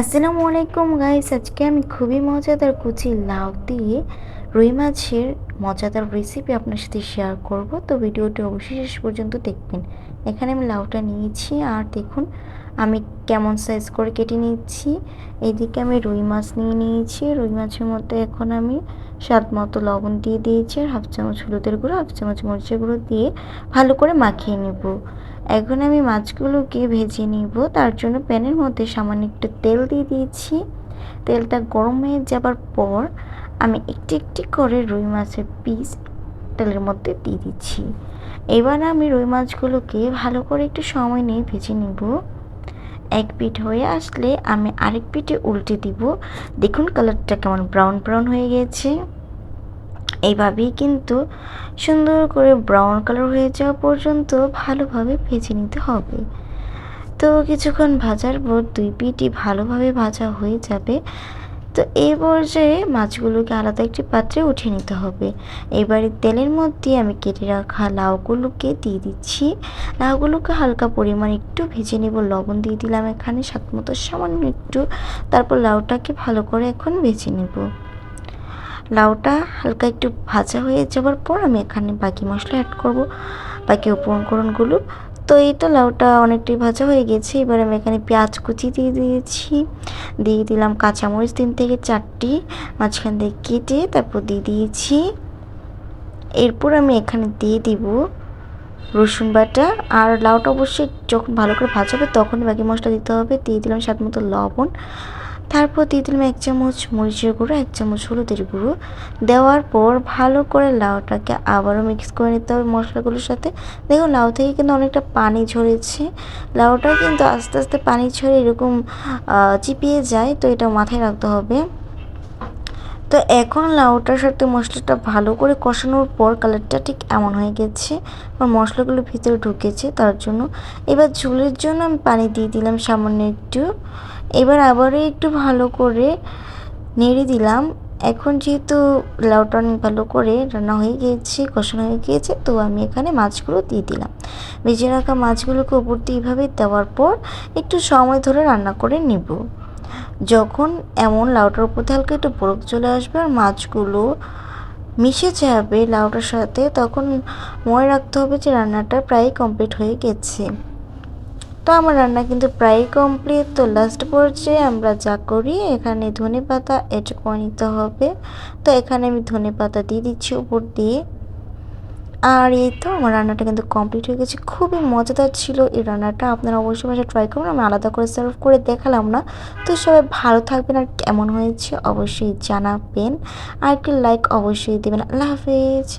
আসসালামু আলাইকুম গাইস, আজকে আমি খুবই মজাদার কুচি লাউ দিয়ে রুই মাছের মজাদার রেসিপি আপনার সাথে শেয়ার করব। তো ভিডিওটি অবশ্যই শেষ পর্যন্ত দেখবেন। এখানে আমি লাউটা নিয়েছি আর দেখুন, আমি কেমন সাইজ করে কেটে নিচ্ছি। এইদিকে আমি রুই মাছ নিয়ে নিয়েছি। রুই মাছের মধ্যে এখন আমি স্বাদ মতো লবণ দিয়ে দিয়েছি আর হাফ চামচ হলুদের গুঁড়ো, হাফ চামচ মরিচের গুঁড়ো দিয়ে ভালো করে মাখিয়ে নেব। এখন আমি মাছগুলোকে ভেজে নিব। তার জন্য প্যানের মধ্যে সামান্য একটু তেল দিয়ে দিয়েছি। তেলটা গরম হয়ে যাবার পর আমি একটি একটি করে রুই মাছের পিস তেলের মধ্যে দিয়ে দিচ্ছি। এবার আমি রুই মাছগুলোকে ভালো করে একটু সময় নিয়ে ভেজে নিব। এক পিঠ হয়ে আসলে আমি আরেক পিঠে উল্টে দিব। দেখুন কালারটা কেমন ব্রাউন ব্রাউন হয়ে গেছে। এইভাবেই কিন্তু সুন্দর করে ব্রাউন কালার হয়ে যাওয়া পর্যন্ত ভালোভাবে ভেজে নিতে হবে। তো কিছুক্ষণ ভাজার পর দুই পিঠই ভালোভাবে ভাজা হয়ে যাবে। তো এই পর্যায়ে মাছগুলোকে আলাদা একটি পাত্রে উঠিয়ে নিতে হবে। এবারে তেলের মধ্যে আমি কেটে রাখা লাউগুলোকে দিয়ে দিচ্ছি। লাউগুলোকে হালকা পরিমাণ একটু ভেজে নেব, লবণ দিয়ে দিলাম এখানে, স্বাদ মতো সামান্য একটু। তারপর লাউটাকে ভালো করে এখন ভেজে নেব। লাউটা হালকা একটু ভাজা হয়ে যাওয়ার পর আমি এখানে বাকি মশলা অ্যাড করব, বাকি উপকরণগুলো। তো এই তো লাউটা অনেকটাই ভাজা হয়ে গেছে, এবার আমি এখানে পেঁয়াজ কুচি দিয়ে দিয়েছি। দিয়ে দিলাম কাঁচামরিচ তিন থেকে চারটি, মাঝখান দিয়ে কেটে তারপর দিয়ে দিয়েছি। এরপর আমি এখানে দিয়ে দিব রসুন বাটা। আর লাউটা অবশ্যই যখন ভালো করে ভাজা হবে তখনই বাকি মশলা দিতে হবে। দিয়ে দিলাম স্বাদ মতো লবণ। তারপর দিয়ে দিলাম এক চামচ মরিচের গুঁড়ো, এক চামচ হলুদের গুঁড়ো দেওয়ার পর ভালো করে লাউটাকে আবারও মিক্স করে নিতে হবে মশলাগুলোর সাথে। দেখো লাউ থেকে কিন্তু অনেকটা পানি ঝরেছে। লাউটা কিন্তু আস্তে আস্তে পানি ঝরে এরকম চিপিয়ে যায়, তো এটা মাথায় রাখতে হবে। তো এখন লাউটার সাথে মশলাটা ভালো করে কষানোর পর কালারটা ঠিক এমন হয়ে গেছে। আর মশলাগুলো ভিতরে ঢুকেছে, তার জন্য। এবার ঝোলের জন্য আমি পানি দিয়ে দিলাম সামান্য একটু। এবার আবারও একটু ভালো করে নেড়ে দিলাম। এখন যেহেতু লাউটা অনেক ভালো করে রান্না হয়ে গিয়েছে কষানো হয়ে গিয়েছে তো আমি এখানে মাছগুলো দিয়ে দিলাম। ভেজে রাখা মাছগুলোকে উপর দিয়ে এইভাবে দেওয়ার পর একটু সময় ধরে রান্না করে নিব। যখন এমন লাউটার উপর হালকা একটু বরফ চলে আসবে আর মাছগুলো মিশে যাবে লাউটার সাথে, তখন মনে রাখতে হবে যে রান্নাটা প্রায় কমপ্লিট হয়ে গেছে। তো আমার রান্না কিন্তু প্রায় কমপ্লিট তো লাস্ট পর্যায়ে আমরা যা করি, এখানে ধনে পাতা এড করে নিতে হবে। তো এখানে আমি ধনে পাতা দিয়ে দিচ্ছি উপর দিয়ে। আর এই তো আমার রান্নাটা কিন্তু কমপ্লিট হয়ে গেছে। খুবই মজাদার ছিল এই রান্নাটা। আপনারা অবশ্যই বাসায় ট্রাই করুন, আমি আলাদা করে সার্ভ করে দেখালাম না। তো সবাই ভালো থাকবেন আর কেমন হয়েছে অবশ্যই জানাবেন। আর একটি লাইক অবশ্যই দেবেন। আল্লাহ হাফেজ।